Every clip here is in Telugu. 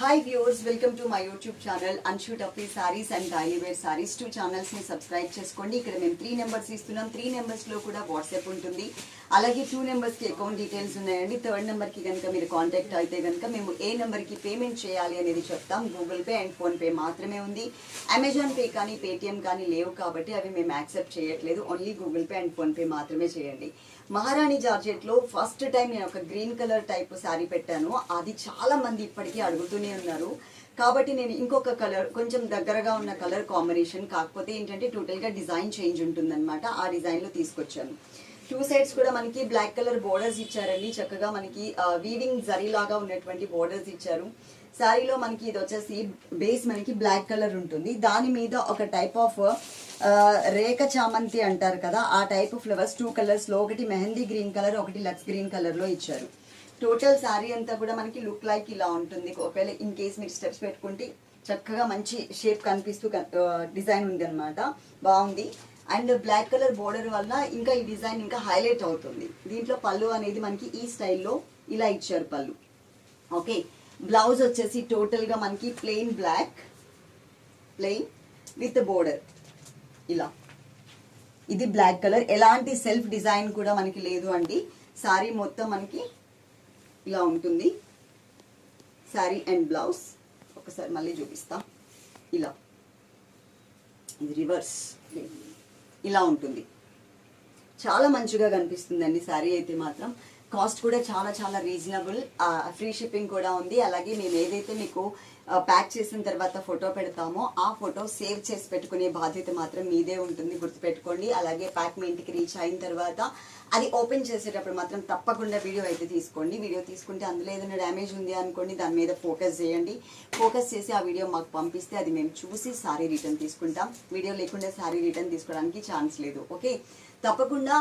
Hi viewers welcome to my YouTube channel Anshu tuffy sarees and daily wear sarees two ఛానల్స్ని subscribe చేసుకోండి. ఇక్కడ మేము త్రీ నెంబర్స్ ఇస్తున్నాం. త్రీ నెంబర్స్లో కూడా వాట్సాప్ ఉంటుంది. అలాగే టూ నెంబర్స్కి అకౌంట్ డీటెయిల్స్ ఉన్నాయండి. థర్డ్ నెంబర్కి కనుక మీరు కాంటాక్ట్ అయితే కనుక మేము ఏ నెంబర్కి పేమెంట్ చేయాలి అనేది చెప్తాం. Google Pay and PhonePe మాత్రమే ఉంది. అమెజాన్ పే కానీ పేటిఎం కానీ లేవు కాబట్టి అవి మేము యాక్సెప్ట్ చేయట్లేదు. Only Google Pay and PhonePe మాత్రమే చేయండి. మహారాణి జార్జెట్లో ఫస్ట్ టైం నేను ఒక గ్రీన్ కలర్ టైప్ శారీ పెట్టాను. అది చాలా మంది ఇప్పటికీ అడుగుతూనే అన్నారు. కాబట్టి నేను ఇంకొక కలర్ కొంచెం దగ్గరగా ఉన్న కలర్ కాంబినేషన్ కాకపోతే ఏంటంటే టోటల్గా డిజైన్ చేంజ్ ఉంటుందన్నమాట. ఆ డిజైన్లో తీసుకొచ్చాను. టూ సైడ్స్ కూడా మనకి బ్లాక్ కలర్ బోర్డర్స్ ఇచ్చారండి. చక్కగా మనకి వీవింగ్ జరీ లాగా ఉన్నటువంటి బోర్డర్స్ ఇచ్చారు. శారీలో మనకి ఇది వచ్చేసి బేస్ మనకి బ్లాక్ కలర్ ఉంటుంది. దాని మీద ఒక టైప్ ఆఫ్ రేఖ చామంతి అంటారు కదా ఆ టైప్ ఫ్లవర్స్ టూ కలర్స్లో ఒకటి మెహందీ గ్రీన్ కలర్ ఒకటి లక్స్ గ్రీన్ కలర్లో ఇచ్చారు. టోటల్ శారీ అంతా కూడా మనకి లుక్ లైక్ ఇలా ఉంటుంది. ఒకవేళ ఇన్ కేస్ మీరు స్టెప్స్ పెట్టుకుంటే చక్కగా మంచి షేప్ కనిపిస్తూ డిజైన్ ఉంది అనమాట బాగుంది. అండ్ బ్లాక్ కలర్ బోర్డర్ వల్ల ఇంకా ఈ డిజైన్ ఇంకా హైలైట్ అవుతుంది. దీంట్లో పళ్ళు అనేది మనకి ఈ స్టైల్లో ఇలా ఇచ్చారు పళ్ళు. ఓకే. బ్లౌజ్ వచ్చేసి టోటల్గా మనకి plain black plain with border. ఇలా. ఇది బ్లాక్ కలర్. ఎలాంటి సెల్ఫ్ డిజైన్ కూడా మనకి లేదు అండి. సారీ మొత్తం మనకి ఇలా ఉంటుంది. సారీ అండ్ బ్లౌజ్ ఒకసారి మళ్ళీ చూపిస్తా. ఇలా. ఇది రివర్స్ ఇలా ఉంటుంది. చాలా మంచిగా కనిపిస్తుందండి శారీ అయితే మాత్రం. కాస్ట్ కూడా చాలా చాలా రీజనబుల్. ఫ్రీ షిప్పింగ్ కూడా ఉంది. అలాగే మేము ఏదైతే మీకు ప్యాక్ చేసిన తర్వాత ఫోటో పెడతామో ఆ ఫోటో సేవ్ చేసి పెట్టుకునే బాధ్యత మాత్రం మీదే ఉంటుంది. గుర్తుపెట్టుకోండి. అలాగే ప్యాక్ మీ ఇంటికి రీచ్ అయిన తర్వాత అది ఓపెన్ చేసేటప్పుడు మాత్రం తప్పకుండా వీడియో అయితే తీసుకోండి. వీడియో తీసుకుంటే అందులో ఏదైనా డ్యామేజ్ ఉంది అనుకోండి దాని మీద ఫోకస్ చేయండి. ఫోకస్ చేసి ఆ వీడియో మాకు పంపిస్తే అది మేము చూసి సారీ రిటర్న్ తీసుకుంటాం. వీడియో లేకుండా సారీ రిటర్న్ తీసుకోవడానికి ఛాన్స్ లేదు. ఓకే? తప్పకుండా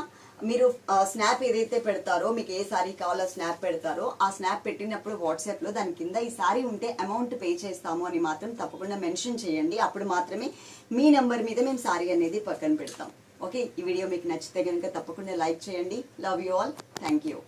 మీరు స్నాప్ ఏదైతే పెడతారో మీకు ఏ సారీ కావాలో స్నాప్ పెడతారో ఆ స్నాప్ పెట్టినప్పుడు వాట్సాప్లో దాని కింద ఈ సారీ ఉంటే అమౌంట్ పే చేస్తాము అని మాత్రం తప్పకుండా మెన్షన్ చేయండి. అప్పుడు మాత్రమే మీ నెంబర్ మీద మేము సారీ అనేది పక్కన పెడతాం. ఓకే ఈ వీడియో మీకు నచ్చితే కనుక తప్పకుండా లైక్ చేయండి. Love you all thank you